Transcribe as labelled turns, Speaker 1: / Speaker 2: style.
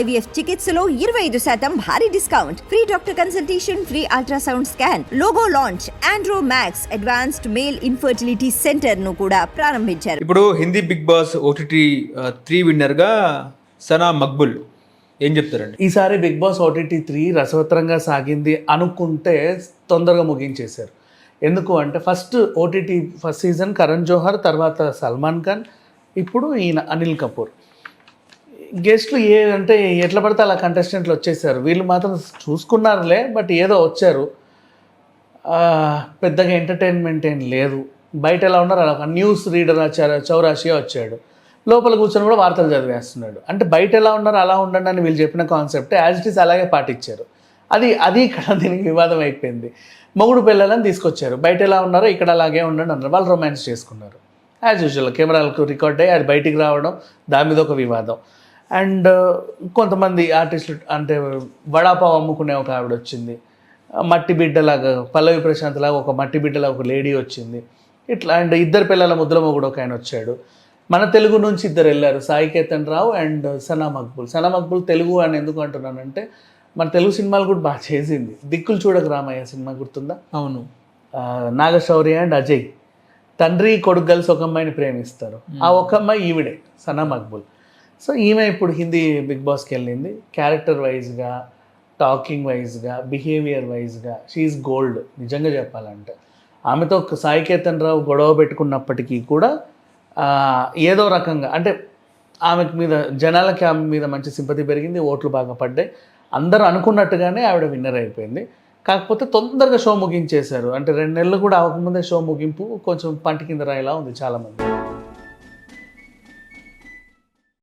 Speaker 1: IVF చికిత్సలో ఇరవై ఐదు శాతం భారీ discount. Free doctor consultation free ultrasound scan logo launch Andro Max advanced male infertility సెంటర్ను కూడా ప్రారంభించారు.
Speaker 2: ఇప్పుడు Hindi Bigg Boss OTT three విన్నర్గా Sana Maqbool ఏం చెప్తారండి?
Speaker 3: ఈసారి బిగ్ బాస్ ఓటీటీ త్రీ రసవత్తరంగా సాగింది అనుకుంటే తొందరగా ముగించేశారు. ఎందుకు అంటే first OTT first season Karan Johar తర్వాత సల్మాన్ ఖాన్ ఇప్పుడు ఈయన అనిల్ కపూర్. గెస్ట్లు ఏ అంటే ఎట్లా పడితే అలా కంటెస్టెంట్లు వచ్చేసారు. వీళ్ళు మాత్రం చూసుకున్నారులే బట్ ఏదో వచ్చారు. పెద్దగా ఎంటర్టైన్మెంట్ ఏం లేదు. బయట ఎలా ఉన్నారు? అలా న్యూస్ రీడర్ చౌరాషియా వచ్చాడు. లోపల కూర్చొని కూడా వార్తలు చదివేస్తున్నాడు. అంటే బయట ఎలా ఉన్నారు అలా ఉండండి అని వీళ్ళు చెప్పిన కాన్సెప్ట్ యాజ్ ఇట్ ఈస్ అలాగే పాటించారు. అది అది ఇక్కడ దీనికి వివాదం అయిపోయింది. మొగుడు పిల్లలని తీసుకొచ్చారు. బయట ఎలా ఉన్నారో ఇక్కడ అలాగే ఉండండి అన్నారు. వాళ్ళు రొమాన్స్ చేసుకున్నారు. యాజ్ యూజువల్ కెమెరాలకు రికార్డ్ అయ్యి అది బయటికి రావడం దాని మీద ఒక వివాదం. అండ్ కొంతమంది ఆర్టిస్టులు అంటే వడాపావ్ అమ్ముకునే ఒక ఆవిడ వచ్చింది. మట్టి బిడ్డలాగా పల్లవి ప్రశాంత్ లాగా ఒక మట్టి బిడ్డలా ఒక లేడీ వచ్చింది. ఇట్లా అండ్ ఇద్దరు పిల్లల ముద్దుల మొగుడు ఒక ఆయన వచ్చాడు. మన తెలుగు నుంచి ఇద్దరు వెళ్ళారు. సాయి కేతన్ రావు అండ్ సనా మక్బుల్. సనా మక్బుల్ తెలుగు అని ఎందుకు అంటున్నానంటే మన తెలుగు సినిమాలు కూడా బాగా చేసింది. దిక్కులు చూడక రామయ్య సినిమా గుర్తుందా?
Speaker 2: అవును.
Speaker 3: నాగశౌర్య అండ్ అజయ్. తండ్రి కొడుకు కలిసి ఒక అమ్మాయిని ప్రేమిస్తారు. ఆ ఒక అమ్మాయి ఈవిడే సనా మక్బుల్. సో ఈమె ఇప్పుడు హిందీ బిగ్ బాస్కి వెళ్ళింది. క్యారెక్టర్ వైజ్గా టాకింగ్ వైజ్గా బిహేవియర్ వైజ్గా షీఈ్ గోల్డ్ నిజంగా చెప్పాలంటే. ఆమెతో ఒక సాయి కేతన్ రావు గొడవ పెట్టుకున్నప్పటికీ కూడా ఏదో రకంగా అంటే ఆమెకు మీద జనాలకి ఆమె మీద మంచి సింపతి పెరిగింది ఓట్లు బాగా పడ్డాయి. అందరూ అనుకున్నట్టుగానే ఆవిడ విన్నర్ అయిపోయింది. కాకపోతే తొందరగా షో ముగించేశారు. అంటే రెండు నెలలు కూడా అవ్వకముందే షో ముగింపు కొంచెం పంట కింద రాయిలా ఉంది చాలామంది.